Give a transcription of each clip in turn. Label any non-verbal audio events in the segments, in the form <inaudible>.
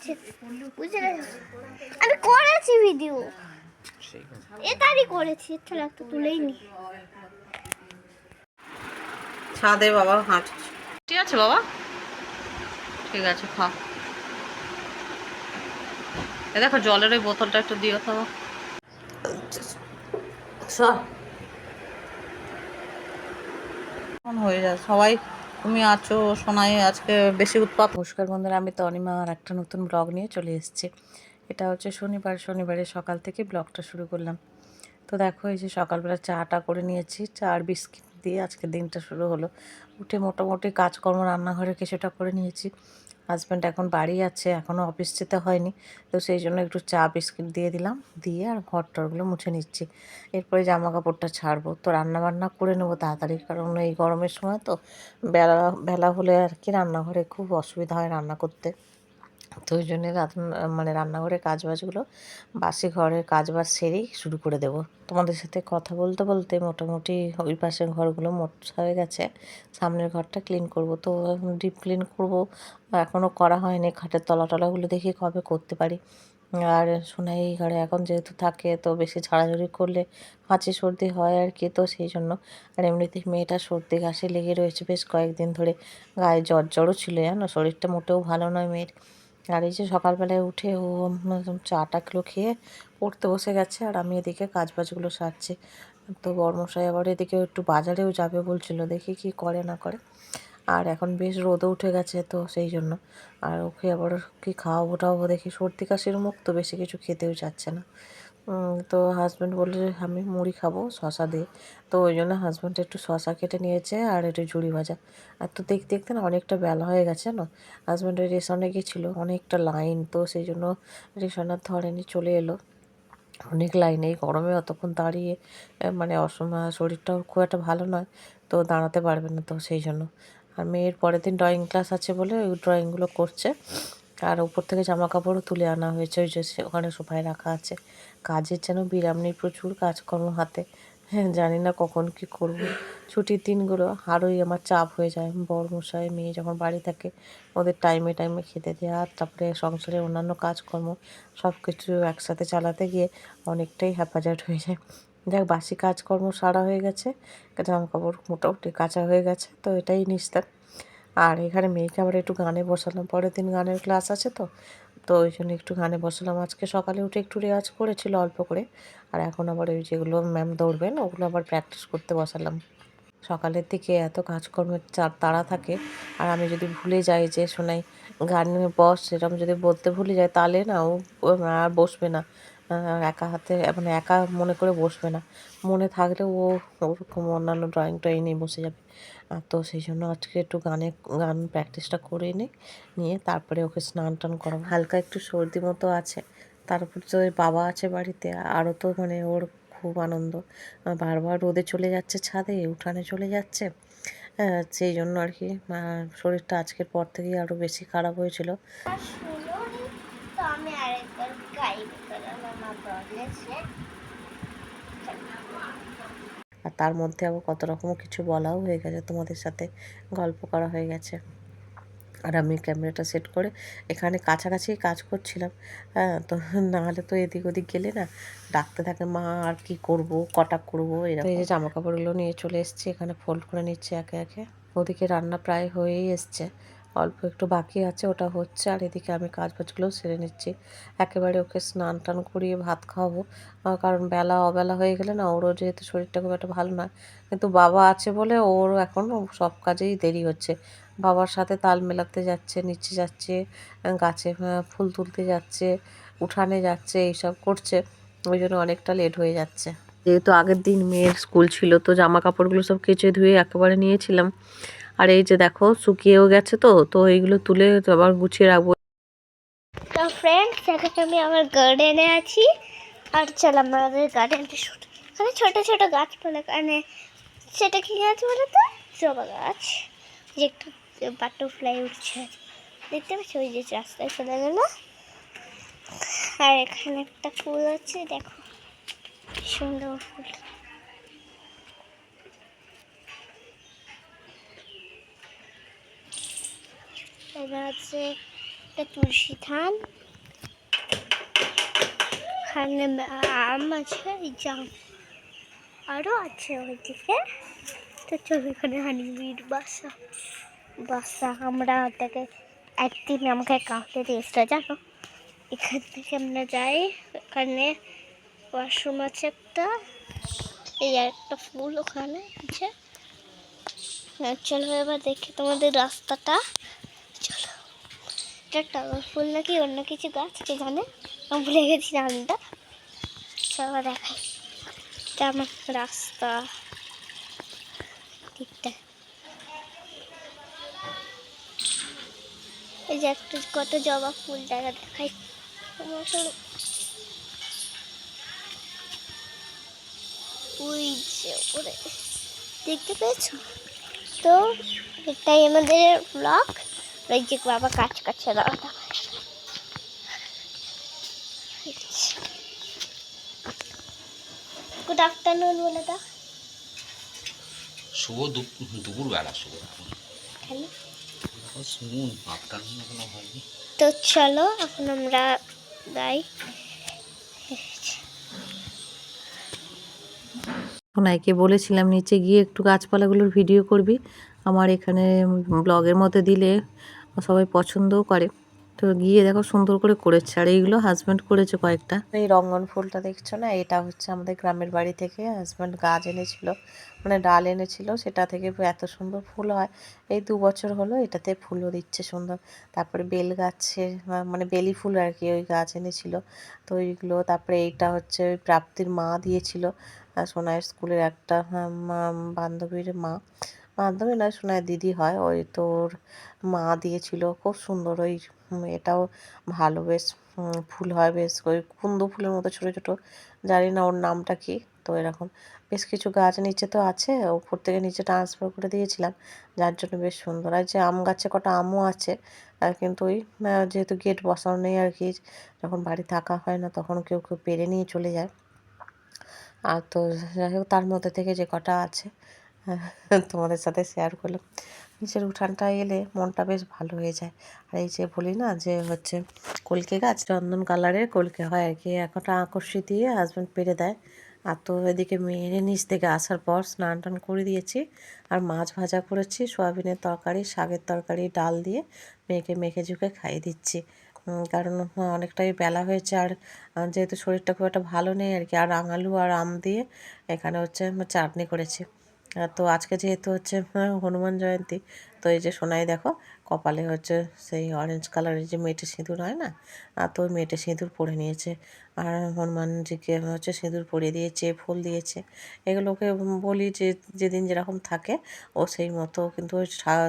করছে বুঝে গেছো আমি করেছি ভিডিও। এ তারই করেছি তাহলে একটা তুলেই নি ছাদে বাবা হাঁট ঠিক আছে বাবা। ঠিক আছে খা। এ দেখো জলের ওই বোতলটা একটু দিও তো। হয়ে যায় সবাই তুমি আছো সোনাই, আজকে বেশি উৎপাত। নমস্কার বন্ধুরা, আমি তনিমা আর একটা নতুন ব্লগ নিয়ে চলে এসেছি। এটা হচ্ছে শনিবার, শনিবারে সকাল থেকে ব্লগটা শুরু করলাম। তো দেখো, এই যে সকালবেলা চাটা করে নিয়েছি, চা আর বিস্কিট দিয়ে আজকে দিনটা শুরু হলো। উঠে মোটামুটি কাজকর্ম, রান্নাঘরে কিছুটা করে নিয়েছি। হাজব্যান্ড এখন বাড়ি আছে এখনও অফিস যেতে হয়নি। তো সেই জন্য একটু চা বিস্কিট দিয়ে দিলাম, দিয়ে আর ঘর টরগুলো মুছে নিচ্ছি। এরপরে জামা কাপড়টা ছাড়বো। তো রান্নাবান্না করে নেব তাড়াতাড়ি, কারণ এই গরমের সময় তো বেলা বেলা হলে আর কি রান্নাঘরে খুব অসুবিধা হয় রান্না করতে। তো ওই জন্যে মানে রান্নাঘরের কাজ বাজগুলো বাসি ঘরের কাজ বাজ সেরেই শুরু করে দেব। তোমাদের সাথে কথা বলতে বলতে মোটামুটি ওই পাশের ঘরগুলো মোছা হয়ে গেছে। সামনের ঘরটা ক্লিন করব। তো ডিপ ক্লিন করব। এখনও করা হয়নি। খাটের তলা টলাগুলো দেখি কবে করতে পারি। আর এই ঘরে এখন যেহেতু থাকে, তো বেশি ঝাড়াঝুড়ি করলে হাঁচি সর্দি হয় আর কি, তো সেই জন্য। আর এমনিতে মেয়েটা সর্দি কাশি লেগে রয়েছে বেশ কয়েকদিন ধরে। গায়ে জ্বর জ্বরও ছিল, জানো? শরীরটা মোটেও ভালো নয় মেয়ের। আর এই যে সকালবেলায় উঠে ও চা চাটা কিলো খেয়ে পড়তে বসে গেছে আর আমি এদিকে কাজ বাজগুলো সারছি। তো বর্মশাই আবার এদিকে একটু বাজারেও যাবে বলছিল, দেখি কি করে না করে। আর এখন বেশ রোদও উঠে গেছে তো সেই জন্য। আর ওকে আবার কি খাওয়াবো টাওয়াবো দেখি, সর্দি কাশির মুখ তো বেশি কিছু খেতেও চাচ্ছে না। তো হাজব্যান্ড বললে যে, আমি মুড়ি খাব শশা দিয়ে তো ওই জন্য হাজব্যান্ড একটু শশা কেটে নিয়েছে আর একটু ঝুড়ি ভাজা। আর তো দেখতে দেখতে না অনেকটা বেলা হয়ে গেছে না হাজব্যান্ড ওই রেশনে গেছিল, অনেকটা লাইন তো সেই জন্য রেশন আর ধরেনি, চলে এলো। অনেক লাইন এই গরমে অতক্ষণ দাঁড়িয়ে মানে অসময় শরীরটাও খুব একটা ভালো নয়, তো দাঁড়াতে পারবে না তো সেই জন্য। আর মেয়ের পরের দিন ড্রয়িং ক্লাস আছে বলে ওই ড্রয়িংগুলো করছে। আর উপর থেকে জামা কাপড়ও তুলে আনা হয়েছে, ওই যে ওখানে সোফায় রাখা আছে। কাজের যেন বিরাম নেই প্রচুর কাজকর্ম হাতে। হ্যাঁ জানি না কখন কি করব। ছুটির দিনগুলো আরোই আমার চাপ হয়ে যায়। বড় মশাই মেয়ে যখন বাড়ি থাকে, ওদের টাইমে টাইমে খেতে দেওয়া, তারপরে সংসারের অন্যান্য কাজকর্ম সব কিছু একসাথে চালাতে গিয়ে অনেকটাই হ্যাপাজার্ট হয়ে যায়। যাক, বাসি কাজকর্ম সারা হয়ে গেছে। জামা কাপড় মোটামুটি কাঁচা হয়ে গেছে, তো এটাই নিস্তার। আর এখানে মেয়েকে আবার একটু গানে বসালাম। পরের দিন গানের ক্লাস আছে তো তো ওই জন্য একটু গানে বসালাম। আজকে সকালে উঠে একটু রেওয়াজ করেছিল অল্প করে, আর এখন আবার ওই যেগুলো ম্যাম দৌড়বেন, ওগুলো আবার প্র্যাকটিস করতে বসালাম। সকালের দিকে এত কাজকর্মের চাপ তাড়া থাকে, আর আমি যদি ভুলে যাই যে শোনাই, গান বস, সেরকম যদি বলতে ভুলে যাই, তাহলে না ও আর বসবে না। একা হাতে মানে একা মনে করে বসবে না। মনে থাকলে ও ওরকম অন্যান্য ড্রয়িং টয়িং নিয়ে বসে যাবে। তো সেই জন্য আজকে একটু গানে, গান প্র্যাকটিসটা করে নিই নিয়ে তারপরে ওকে স্নান টান করাবো। হালকা একটু সর্দি মতো আছে, তারপর তো বাবা আছে বাড়িতে, আরও তো মানে ওর খুব আনন্দ। বারবার রোদে চলে যাচ্ছে ছাদে, উঠানে চলে যাচ্ছে। সেই জন্য আর কি শরীরটা আজকের পর থেকেই আরও বেশি খারাপ হয়েছিল শুনুনি তো আমি আরেকবার গাই বেরোলাম আমার বলেছে আর তার মধ্যে আবার কত রকম কিছু বলাও হয়ে গেছে তোমাদের সাথে গল্প করা হয়ে গেছে। আর আমি ক্যামেরাটা সেট করে এখানে কাছাকাছি কাজ করছিলাম হ্যাঁ তো নাহলে তো এদিক ওদিক গেলে না ডাকতে থাকে মা আর কি করব কটা করব? এরকম এই যে জামা কাপড়গুলো নিয়ে চলে এসেছি এখানে ফোল্ড করে নিচ্ছে একে একে। ওদিকে রান্না প্রায় হয়েই এসছে। অল্প একটু বাকি আছে, ওটা হচ্ছে। আর এদিকে আমি কাজ বাজগুলো সেরে নিচ্ছি। একেবারে ওকে স্নান টান করিয়ে ভাত খাওয়াবো। কারণ বেলা অবেলা হয়ে গেলে না, ওরও যেহেতু শরীরটা খুব একটা ভালো নয়, কিন্তু বাবা আছে বলে ওর এখন সব কাজেই দেরি হচ্ছে। বাবার সাথে তাল মেলাতে যাচ্ছে, নিচে যাচ্ছে গাছে ফুল তুলতে যাচ্ছে, উঠানে যাচ্ছে, এইসব করছে। ওই জন্য অনেকটা লেট হয়ে যাচ্ছে। যেহেতু আগের দিন মেয়ের স্কুল ছিল, তো জামা কাপড়গুলো সব কেচে ধুয়ে একেবারে নিয়েছিলাম। আর এই যে দেখো, শুকিয়েও গেছে তো তো এইগুলো তুলে আবার গুছিয়ে রাখব। তো ফ্রেন্ডস এখন আমি আমার গার্ডেনে আছি। আর চল আমাদের গার্ডেনটা শুট এখানে ছোট ছোট গাছপালা মানে সেটা কি গাছ বলে তো জবা গাছ। যে একটু বাটারফ্লাই উঠছে। দেখতে পাচ্ছি? ওই যে রাস্তায় চলে গেল। আর এখানে একটা ফুল আছে, দেখো। সুন্দর ফুল। এখানে আছে এটা তুলসী থান এখানে আম আছে জাম আরও আছে ওইদিকে। তো চলো এখানে হানিবির বাসা বাসা। আমরা ওটাকে একদিন আমাকে কাউকে দিয়েছিল জানো? এখান থেকে আমরা যাই। এখানে ওয়াশরুম আছে একটা। এই একটা ফুল ওখানে আছে। হ্যাঁ, চলো এবার দেখি তোমাদের রাস্তাটা। এটা টগর ফুল নাকি অন্য কিছু গাছ? কে জানে? আমি ভুলে গেছি নামটা। চলো দেখাই। এটা আমার রাস্তা। দিকটা। এই যে একটু কত জবা ফুল, দেখা দেখাই। ওই যে ওপরে দেখতে পেয়েছ? তো এটাই আমাদের ব্লগ বাবা কাজ করছে দাঁড়াটা গুড আফটারনুন বলে দাও শুভ দুপ- দুপুরবেলা শুভ শুনুন তো চলো এখন আমরা যাই। সোনাইকে বলেছিলাম নিচে গিয়ে একটু গাছপালাগুলোর ভিডিও করবি। আমার এখানে ব্লগের মধ্যে দিলে সবাই পছন্দও করে। তো গিয়ে দেখো সুন্দর করে করেছে। আর এইগুলো হাজব্যান্ড করেছে কয়েকটা। এই রঙ্গন ফুলটা দেখছ না? এটা হচ্ছে আমাদের গ্রামের বাড়ি থেকে হাজব্যান্ড গাছ এনেছিল। মানে ডাল এনেছিল। সেটা থেকে এত সুন্দর ফুল হয়। এই দু বছর হলো এটাতে ফুলও দিচ্ছে সুন্দর। তারপরে বেল গাছের মানে বেলি ফুল আর কি ওই গাছ এনেছিল। তো ওইগুলো তারপরে এইটা হচ্ছে ওই প্রাপ্তির মা দিয়েছিল। সোনাইয়ের স্কুলের একটা মা- বান্ধবীর মা। বান্ধবী নয় সোনাইয়ের দিদি হয়, ওই তোর মা দিয়েছিল। খুব সুন্দর ওই এটাও ভালো, বেশ ফুল হয়, বেশ, ওই কুন্দ ফুলের মতো ছোটো ছোটো। জানি না ওর নামটা কি, তো এরকম। বেশ কিছু গাছ নিচে তো আছে, ওপর থেকে নিচে ট্রান্সফার করে দিয়েছিলাম, যার জন্য বেশ সুন্দর। আর যে আম গাছে কটা আমও আছে আর কিন্তু ওই যেহেতু গেট বসানো নেই আর কি, যখন বাড়ি থাকা হয় না, তখন কেউ কেউ পেরে নিয়ে চলে যায়। আর তো যাই হোক, তার মধ্যে থেকে যে কটা আছে <laughs> তোমাদের সাথে শেয়ার করলাম। নিচের উঠানটা এলে মনটা বেশ ভালো হয়ে যায়। আর এই যে বলি না যে হচ্ছে কলকে গাছ, চন্দন কালারের কলকে হয় আর কি। একটা আকর্ষি দিয়ে হাজব্যান্ড পেরে দেয়। আর তো এদিকে মেয়ের নিচ থেকে আসার পর স্নান টান করে দিয়েছি। আর মাছ ভাজা করেছি, সয়াবিনের তরকারি, শাকের তরকারি, ডাল দিয়ে মেয়েকে মেখে ঝুঁকে খাইয়ে দিচ্ছি। কারণ অনেকটাই বেলা হয়েছে আর যেহেতু শরীরটা খুব একটা ভালো নেই আর কি। আর আঙালু আর আম দিয়ে এখানে হচ্ছে চাটনি করেছি। তো আজকে যেহেতু হচ্ছে হনুমান জয়ন্তী, তো এই যে সোনাই দেখো, কপালে হচ্ছে সেই অরেঞ্জ কালারের যে মেটে সিঁদুর হয় না তো ওই মেটে সিঁদুর পরে নিয়েছে। আর হনুমানজিকে হচ্ছে সিঁদুর পরিয়ে দিয়েছে, ফুল দিয়েছে। এগুলোকে বলি যে, যেদিন যেরকম থাকে, ও সেই মতো কিন্তু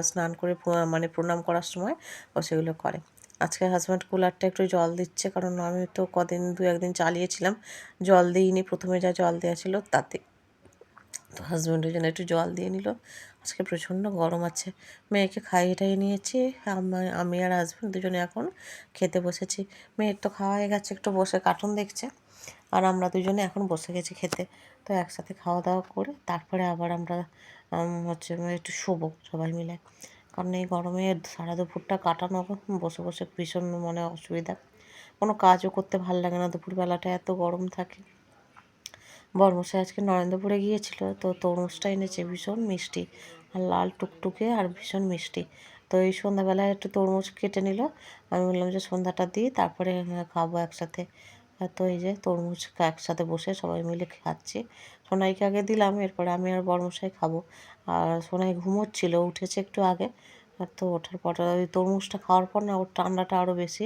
স্নান করে মানে প্রণাম করার সময় ও সেগুলো করে। আজকে হাজব্যান্ড কুলারটা একটু জল দিচ্ছে, কারণ আমি তো কদিন দু একদিন চালিয়েছিলাম, জল দিইনি, প্রথমে যা জল দেওয়া ছিল তাতে তো হাজব্যান্ড ওই জন্য একটু জল দিয়ে নিল। আজকে প্রচণ্ড গরম আছে। মেয়েকে খাইয়ে টাইয়ে নিয়েছি। আমি- আর হাজব্যান্ড দুজনে এখন খেতে বসেছি। মেয়ের তো খাওয়া হয়ে গেছে, একটু বসে কার্টুন দেখছে। আর আমরা দুজনে এখন বসে গেছি খেতে। তো একসাথে খাওয়া দাওয়া করে তারপরে আবার আমরা হচ্ছে একটু শোবো সবাই মিলে। কারণ এই গরমে সারা দুপুরটা কাটানো বসে বসে ভীষণ মানে অসুবিধা। কোনো কাজও করতে ভালো লাগে না। দুপুরবেলাটা এত গরম থাকে। বর্মশাই আজকে নরেন্দ্রপুরে গিয়েছিল, তো তরমুজটা এনেছে, ভীষণ মিষ্টি, আর লাল টুকটুকে আর ভীষণ মিষ্টি। তো এই সন্ধ্যাবেলায় একটু তরমুজ কেটে নিল, আমি বললাম যে সন্ধ্যাটা দিই, তারপরে খাব একসাথে। তো এই যে তরমুজ একসাথে বসে সবাই মিলে খাচ্ছি। সোনাইকে আগে দিলাম, এরপরে আমি আর বর্মশাই খাব। আর সোনাই ঘুমোচ্ছিল, উঠেছে একটু আগে। তো ওঠার পর, ওই তরমুজটা খাওয়ার পর না, ওর ঠান্ডাটা আরও বেশি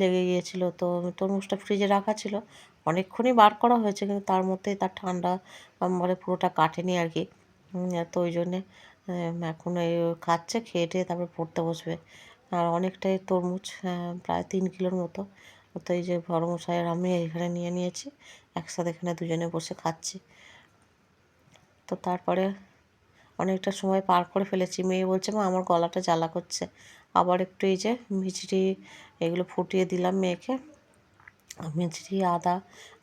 লেগে গিয়েছিল। তো তরমুজটা ফ্রিজে রাখা ছিল অনেকক্ষণই বার করা হয়েছে, কিন্তু তার মধ্যে তার ঠান্ডা মানে পুরোটা কাটেনি আর কি। তো ওই জন্যে এখন এই খাচ্ছে, খেয়ে টেয়ে তারপর পড়তে বসবে। আর অনেকটাই তরমুজ প্রায় তিন কিলোর মতো। তো এই যে বড় মশাই আর আমি এখানে নিয়ে নিয়েছি, একসাথে এখানে দুজনে বসে খাচ্ছি। তো তারপরে অনেকটা সময় পার করে ফেলেছি। মেয়ে বলছে, মা, আমার গলাটা জ্বালা করছে। আবার একটু এই যে মিচড়ি এগুলো ফুটিয়ে দিলাম মেয়েকে। মিচড়ি আদা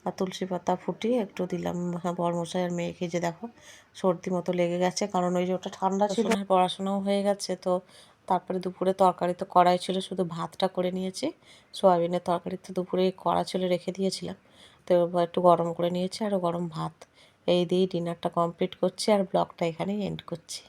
আর তুলসী পাতা ফুটিয়ে একটু দিলাম। হ্যাঁ বরমশাই আর মেয়েকে যে দেখো, সর্দি মতো লেগে গেছে, কারণ ওই যে ওটা ঠান্ডা ছিল। পড়াশোনাও হয়ে গেছে, তো তারপরে দুপুরে তরকারি তো কড়াই ছিল, শুধু ভাতটা করে নিয়েছি। সোয়াবিনের তরকারি তো দুপুরে কড়া ছিল, রেখে দিয়েছিলাম। তো একটু গরম করে নিয়েছি, আর গরম ভাত। এই দিয়েই ডিনারটা কমপ্লিট করছি, আর ব্লগটা এখানেই এন্ড করছি।